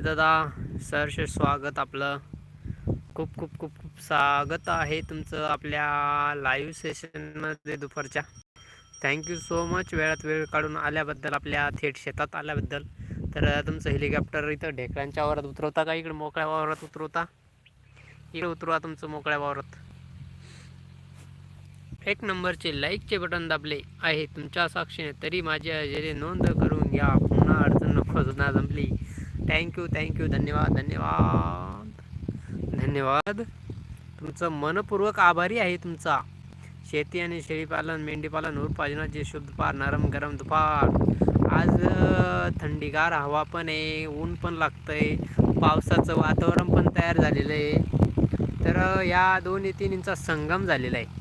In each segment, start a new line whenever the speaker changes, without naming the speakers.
उमेद दादा. सहर्ष स्वागत आपलं. खूप खूप खूप खूप स्वागत आहे तुमचं आपल्या लाईव्ह सेशनमध्ये दुपारच्या. थँक्यू सो मच वेळात वेळ काढून आल्याबद्दल आपल्या थेट शेतात आल्याबद्दल. तर तुमचं हेलिकॉप्टर इथं ढेकळांच्या वावरात उतरवता का? इकडे मोकळ्या वावरात उतरवता? इकडे उतरवा तुमचं मोकळ्या वावरात. एक नंबरचे लाईकचे बटन दाबले आहे. तुमच्या साक्षीने तरी माझी हजेरी नोंद करून घ्या. पुन्हा अडचण नको सुद्धा जमली. थँक्यू थँक्यू धन्यवाद धन्यवाद. धन्यवाद. तुमचं मनपूर्वक आभारी आहे तुमचा. शेती आणि शेळीपालन मेंढीपालन उरपाजनाचे शुद्ध पार नरम गरम दुपार. आज थंडीगार हवा पण आहे ऊन पण लागतं आहे पावसाचं वातावरण पण तयार झालेलं आहे. तर या दोन्ही तिन्हींचा संगम झालेला आहे.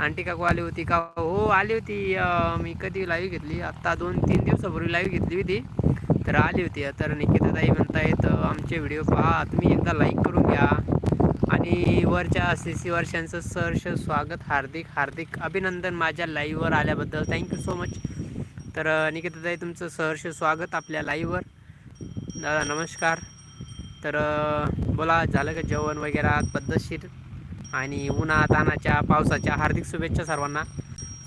आंटी काकू आली होती का? हो आली होती. मी कधी लाईव्ह घेतली? आत्ता दोन तीन दिवसापूर्वी लाईव्ह घेतली होती. तर आली होती तर निकिताताई म्हणतायत आमचे व्हिडिओ पहा तुम्ही एकदा लाईक करून घ्या. आणि वरच्या सी सी वर्षांचं सहर्ष स्वागत हार्दिक हार्दिक अभिनंदन माझ्या लाईव्हवर आल्याबद्दल. थँक्यू सो मच तर निकिताताई तुमचं सहर्ष स्वागत आपल्या लाईव्हवर दादा नमस्कार. तर बोला झालं का जेवण वगैरे पद्धतशीर? आणि उन्हा तानाच्या पावसाच्या हार्दिक शुभेच्छा सर्वांना.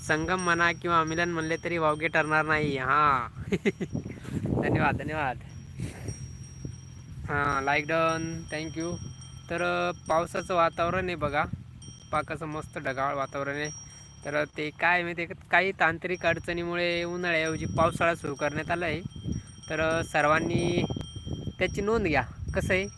संगम म्हणा किंवा मिलन म्हणले तरी वावगे ठरणार नाही. हां. धन्यवाद धन्यवाद. हां लाईक डन थँक्यू तर पावसाचं वातावरण आहे बघा. पाकाचं मस्त ढगाळ वातावरण आहे. तर ते काय माहिती आहे का? काही तांत्रिक अडचणीमुळे उन्हाळ्याऐवजी पावसाळा सुरू करण्यात आला आहे. तर सर्वांनी त्याची नोंद घ्या. कसं आहे?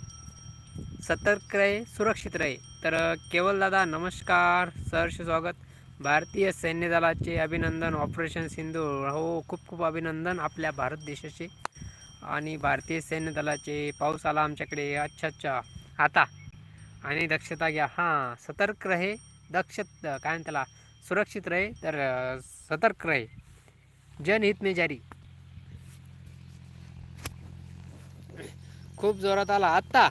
सतर्क रहे सुरक्षित रहे. तर केवल दादा नमस्कार. सहर्ष स्वागत. भारतीय सैन्य दलाचे अभिनंदन ऑपरेशन सिंधू. हो खूप खूप अभिनंदन आपल्या भारत देशाचे आणि भारतीय सैन्य दलाचे. पाऊस आला आमच्याकडे. अच्छा अच्छा. आता. आणि दक्षता घ्या. हां सतर्क रहे दक्ष काय म्हणतात त्याला? सुरक्षित रहे तर सतर्क रहे. जनहित में जारी. खूप जोरात आला. आत्ता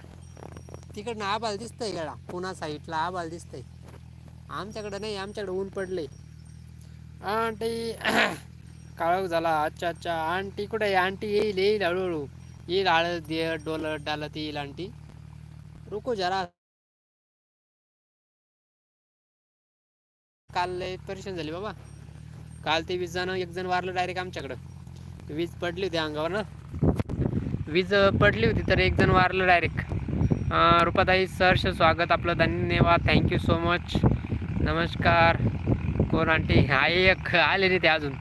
तिकडनं आबाल दिसतंय गळा पुन्हा साईडला आबाल दिसतंय. आमच्याकडं नाही आमच्याकडे ऊन पडले आंटी काळोख झाला. अच्छा अच्छा. आंटी कुठे आहे? आंटी येईल येईल हळूहळू. येईल हळद दे डोलत डालत येईल आंटी. रुको जरा. काल लय परेशान झाली बाबा. काल ते वीज जाणं एक जण वारलं डायरेक्ट आमच्याकडं. वीज पडली होती अंगावर ना. वीज पडली होती तर एक जण वारलं डायरेक्ट रुपाताई सरश स्वागत आपलं धन्यवाद. थँक्यू सो मच नमस्कार. कोण आंटी? हा एक आले नाही ते अजून.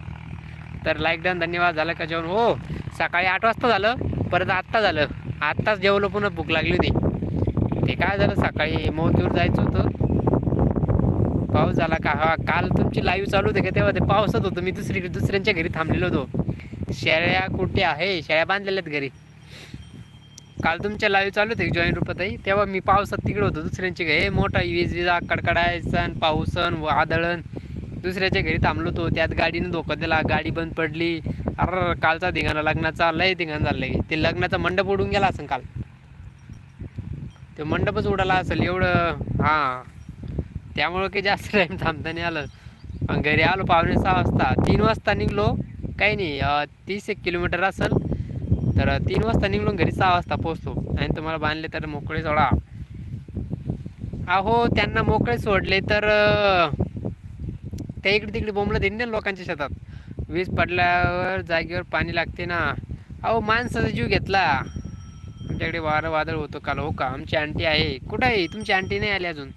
तर लाईक डन धन्यवाद. झालं का जेवण? हो सकाळी आठ वाजता झालं परत आत्ता झालं. आत्ताच जेवलं पुन्हा भूक लागली होती. ते काय झालं सकाळी मोतीवर जायचं होतं. पाऊस झाला का? हा काल तुमची लाईव्ह चालू होते का तेव्हा? ते पावसात होतं. मी दुसरी दुसऱ्यांच्या घरी थांबलेलो होतो. शेळ्या कुठे आहे? शेळ्या बांधलेल्या आहेत घरी. काल तुमच्या लाईव्ह चालू होते जॉईन रुपताई तेव्हा मी पावसात तिकडे होतो दुसऱ्यांच्या घरी. मोठा वीज विजा कडकडायसन पाऊसन वादळण दुसऱ्याच्या घरी थांबलो होतो त्यात गाडीनं धोका दिला गाडी बंद पडली. अर कालचा धिंगाणा लग्नाचा लय धिंगाणा झालं ते लग्नाचा मंडप उडून गेला असेल काल. ते मंडपच उडाला असेल एवढं हां. त्यामुळं काही जास्त टाईम थांबता नाही आलं. पण घरी आलो पावणे सहा वाजता. तीन वाजता निघलो. काही नाही तीस एक किलोमीटर असेल. तर तीन वाजता निघलो घरी सहा वाजता पोचतो आणि तुम्हाला बांधले तर मोकळे सोडा. अहो त्यांना मोकळे सोडले तर ते त्या इकडे तिकडे बोंबलं देईन ना लोकांच्या शेतात. वीज पडल्यावर जागेवर पाणी लागते ना. अहो माणसाचा जीव घेतला. आमच्याकडे वारं वादळ होतो काल हो का? आमची आंटी आहे. कुठं आहे? तुमची आंटी नाही आली अजून?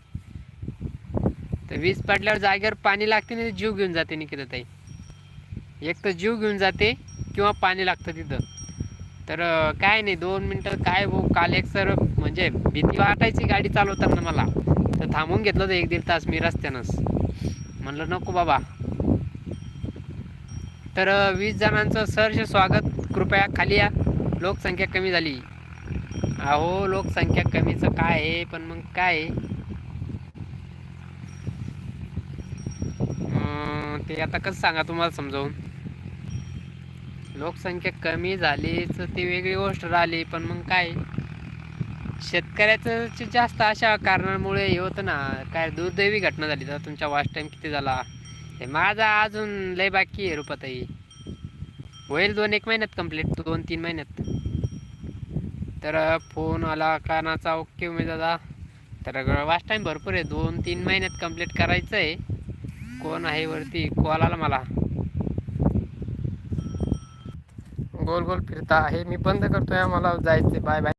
तर वीज पडल्यावर जागेवर पाणी लागते ना जीव घेऊन जाते निकिता ताई एक तर जीव घेऊन जाते किंवा पाणी लागतं तिथं. तर काय नाही दोन मिनटं काय भाऊ काल एक सर म्हणजे भीती वाटायची गाडी चालवताना मला. तर थांबून घेतलं होतं एक दीड तास मी रस्त्यानंच. म्हणलं नको बाबा. तर वीस जणांचं सहर्ष स्वागत. कृपया खाली या. लोकसंख्या कमी झाली. अहो लोकसंख्या कमीचं काय आहे? पण मग काय आहे? ते आता कसं सांगा तुम्हाला समजावून? लोकसंख्या कमी झालीच ती वेगळी गोष्ट राहिली पण मग काय? शेतकऱ्याचं जास्त अशा कारणामुळे हे होतं ना काय दुर्दैवी घटना झाली तर तुमच्या वास्ट टाईम किती झाला? हे माझा अजून लय बाकी आहे रुपाताई होईल दोन एक महिन्यात कंप्लीट दोन तीन महिन्यात. तर फोन आला कानाचा ओके उमेद दादा. तर वास्ट टाईम भरपूर आहे दोन तीन महिन्यात कंप्लीट करायचं आहे कोण आहे वरती? कॉल आला मला. गोल गोल फिरता आहे. मी बंद करतोय मला जायचं बाय बाय